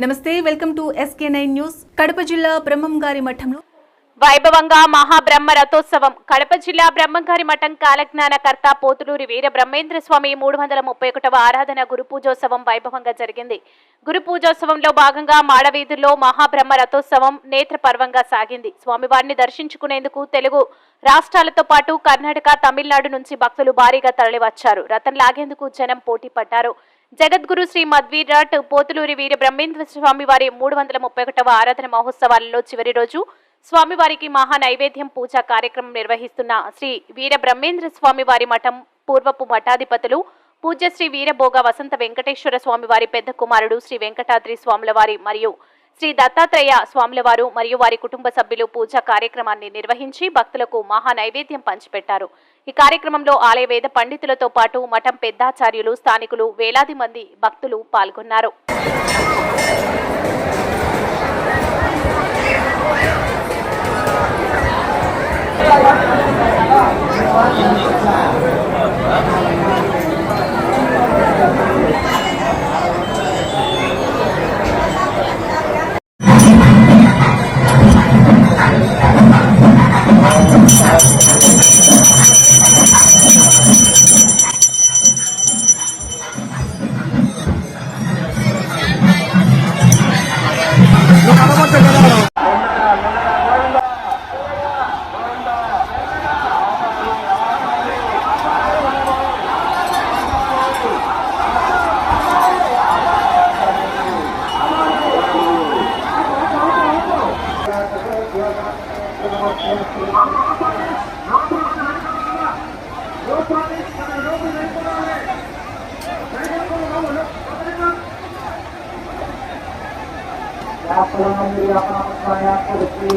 నమస్తే welcome to SK nine news. Kadapa జిల్లా బ్రహ్మంగారి మఠంలో వైభవంగా మహాబ్రహ్మ రథోత్సవం. కడప జిల్లా బ్రహ్మంగారి మఠం కాలజ్ఞానకర్త పోతులూరి వీర బ్రహ్మేంద్ర స్వామి మూడు వందల ముప్పై ఒకటవ ఆరాధన గురు పూజోత్సవం వైభవంగా జరిగింది. గురు పూజోత్సవంలో భాగంగా మాడవీధుల్లో మహాబ్రహ్మ రథోత్సవం నేత్రపర్వంగా సాగింది. స్వామివారిని దర్శించుకునేందుకు తెలుగు రాష్ట్రాలతో పాటు కర్ణాటక తమిళనాడు నుంచి భక్తులు భారీగా తరలివచ్చారు. రథం లాగేందుకు జనం పోటీ పడ్డారు. జగద్గురు శ్రీ మధ్వీరాట్ పోతులూరి వీర బ్రహ్మేంద్ర స్వామి వారి మూడు వందల ముప్పై ఒకటవ ఆరాధన మహోత్సవాలలో చివరి రోజు స్వామివారికి మహా నైవేద్యం పూజా కార్యక్రమం నిర్వహిస్తున్న శ్రీ వీర బ్రహ్మేంద్ర స్వామివారి మఠం పూర్వపు మఠాధిపతులు పూజ్య శ్రీ వీరభోగ వసంత వెంకటేశ్వర స్వామివారి పెద్ద కుమారుడు శ్రీ వెంకటాద్రి స్వాముల వారి మరియు శ్రీ దత్తాత్రేయ స్వాముల వారు మరియు వారి కుటుంబ సభ్యులు పూజా కార్యక్రమాన్ని నిర్వహించి భక్తులకు మహా నైవేద్యం పంచిపెట్టారు. ఈ కార్యక్రమంలో ఆలయ వేద పండితులతో పాటు మఠం పెద్దాచార్యులు స్థానికులు వేలాది మంది భక్తులు పాల్గొన్నారు. Ya, por lo menos, ya, por lo menos, ya, por lo menos.